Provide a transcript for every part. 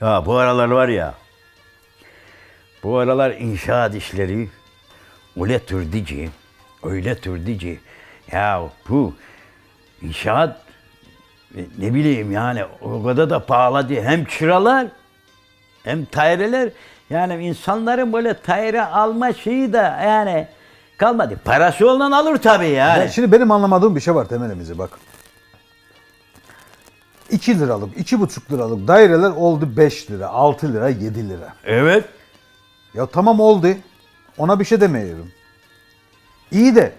Ya bu aralar var ya. Bu aralar inşaat işleri öyle türdici, öyle türdici. Ya bu inşaat e, ne bileyim yani o kadar da pahalı. Hem kiralar hem daireler yani insanların böyle daire alma şeyi de yani kalmadı. Parası olan alır tabii yani. Ya şimdi benim anlamadığım bir şey var temelimize bak. 2 liralık, 2,5 liralık daireler oldu 5 lira, 6 lira, 7 lira. Evet. Ya tamam oldu. Ona bir şey demiyorum. İyi de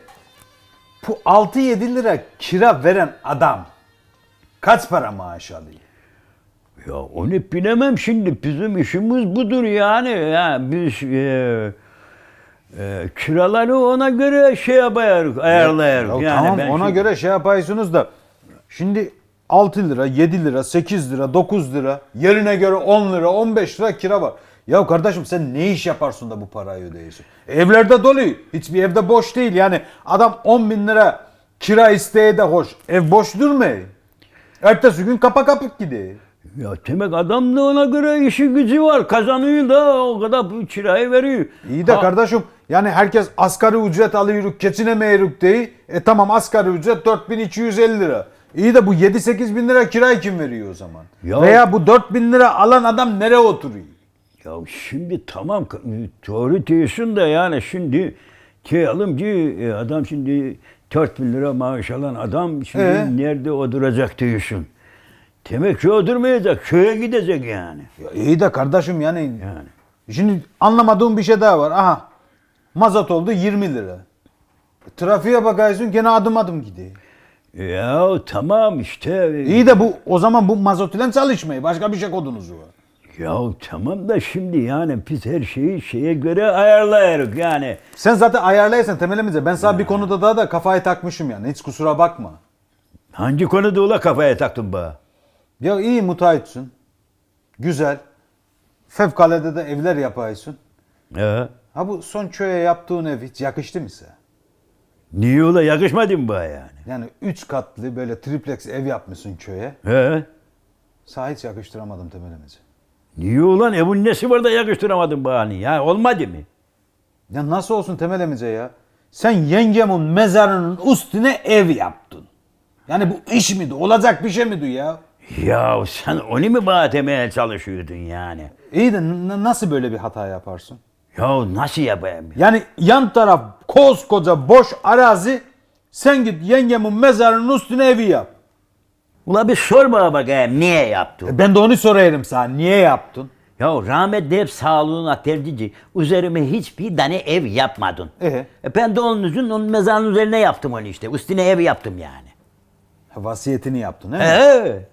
bu 6-7 lira kira veren adam kaç para maaş alıyor? Ya onu bilemem şimdi. Bizim işimiz budur yani. Ya biz e, e, kiraları ona göre şey yapıyoruz, ayarlayıyoruz. Ya yani tamam ben ona şimdi- göre şey yapıyorsunuz da şimdi 6 lira, 7 lira, 8 lira, 9 lira, yerine göre 10 lira, 15 lira kira var. Ya kardeşim sen ne iş yaparsın da bu parayı ödüyorsun? Evlerde dolu. Hiçbir evde boş değil. Yani adam 10 bin lira kira isteye de hoş. Ev boş durmuyor. Ertesi gün kapa kapık gidiyor. Ya demek adam da ona göre işi gücü var. Kazanıyor da o kadar bu kirayı veriyor. İyi de Ha, kardeşim yani herkes asgari ücret alıyor, geçinemeyirik değil. E tamam asgari ücret 4250 lira. İyi de bu 7-8 bin lira kirayı kim veriyor o zaman? Ya- Veya bu 4 bin lira alan adam nereye oturuyor? Ya şimdi tamam doğru diyorsun da yani şimdi diyelim ki e, adam şimdi 4 bin lira maaş alan adam şimdi Ee? nerede oturacak diyorsun. Demek ki oturmayacak, köye gidecek yani. Ya iyi de kardeşim yani, Yani. şimdi anlamadığım bir şey daha var. Aha mazot oldu 20 lira. Trafiğe bakıyorsun gene adım adım gidiyor. Ya tamam işte. İyi de bu o zaman bu mazot ile çalışmayı başka bir şey kodunuz var. Ya tamam da şimdi yani biz her şeyi şeye göre ayarlayarız yani. Sen zaten ayarlayırsan temelimize ben sana bir konuda daha da kafayı takmışım yani hiç kusura bakma. Hangi konuda ula kafaya taktın bana? Ya iyi müteahhitsin. Güzel. Fevkalade de evler yapıyorsun. Ya. Ha bu son köye yaptığın ev hiç yakıştı mı size? Niye ula yakışmadı mı bana yani? Yani üç katlı böyle triplex ev yapmışsın köye. He? Sana hiç yakıştıramadım temelimizi. Niye ulan evin nesi var da yakıştıramadın bana ya? Olmadı mı? Ya nasıl olsun temelimize ya? Sen yengemin mezarının üstüne ev yaptın. Yani bu iş miydi? Olacak bir şey miydi ya? Ya sen onu mu bana demeye çalışıyordun yani? İyi de n- nasıl böyle bir hata yaparsın? Ya nasıl yapayım? Yani yan taraf koskoca boş arazi sen git yengemin mezarının üstüne evi yap. Ula bir sor bana bakayım niye yaptın? E Ben de onu sorarım sana. Niye yaptın? Ya rahmetli hep sağlığına tercici. Üzerime hiçbir tane ev yapmadın. Ee? E ben de onun için onun mezarının üzerine yaptım onu işte. Üstüne ev yaptım yani. Ha, Vasiyetini yaptın he? Ee,